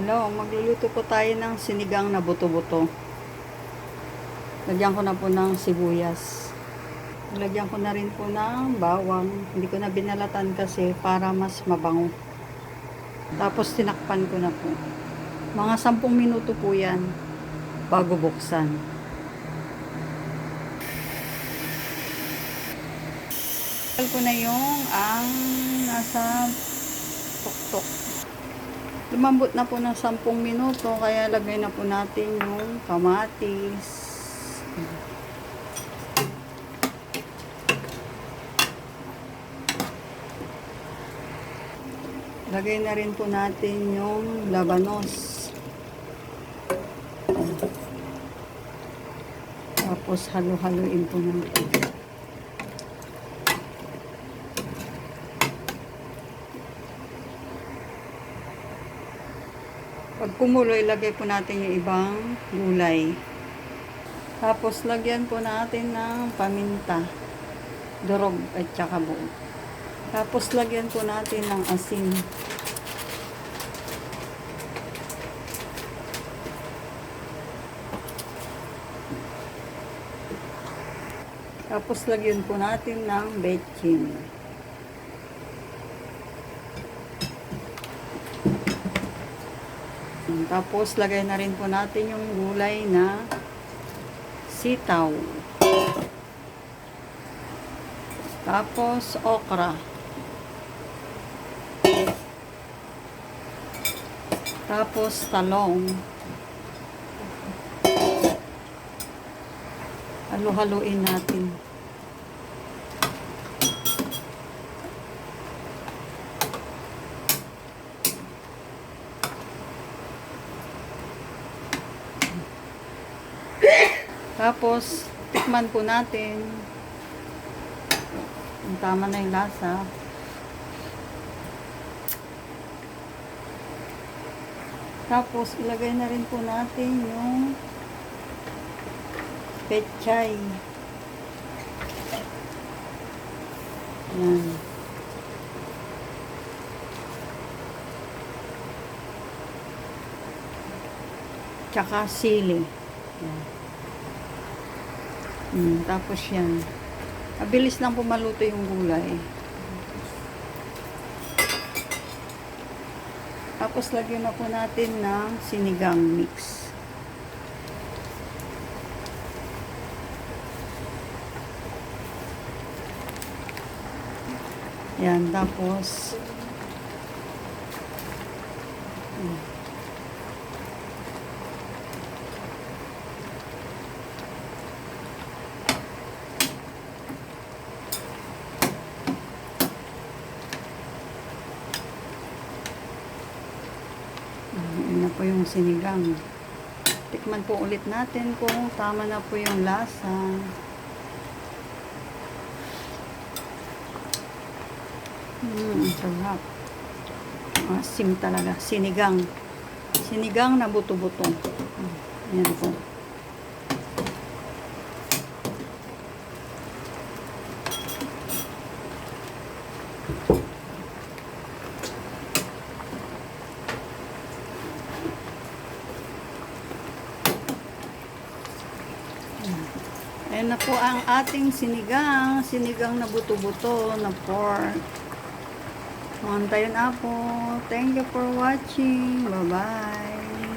Hello, magluluto po tayo ng sinigang na buto-buto. Lagyan ko na po ng sibuyas. Lagyan ko na rin po ng bawang. Hindi ko na binalatan kasi para mas mabango. Tapos tinakpan ko na po. Mga 10 minuto po yan bago buksan. Tagal ko na yung ang nasa tuktok. Lumambot na po ng 10 minuto, kaya lagay na po natin yung kamatis. Lagay na rin po natin yung labanos. Tapos halo-haloin po natin. Pag kumulo, ilagay po natin yung ibang gulay. Tapos, lagyan po natin ng paminta, durog at saka buo. Tapos, lagyan po natin ng asin. Tapos, lagyan po natin ng betchin. Tapos, lagay na rin po natin yung gulay na sitaw. Tapos, okra. Tapos, talong. Halo-haloin natin. Tapos, tikman po natin. Kung tama na yung lasa. Tapos, ilagay na rin po natin yung pechay. Yan. Tsaka sili. Yan. Mm, tapos yan. Mabilis lang po maluto yung gulay. Tapos lagyan na po natin ng sinigang mix. Yan, tapos Mm. Yun na po yung sinigang. Tikman po ulit natin kung tama na po yung lasa. Ang sarap. Asim talaga. Sinigang. Sinigang na buto-buto. Ayan po. Ayan na po ang ating sinigang. Sinigang na buto-buto na pork. Mantayin na po. Thank you for watching. Bye-bye.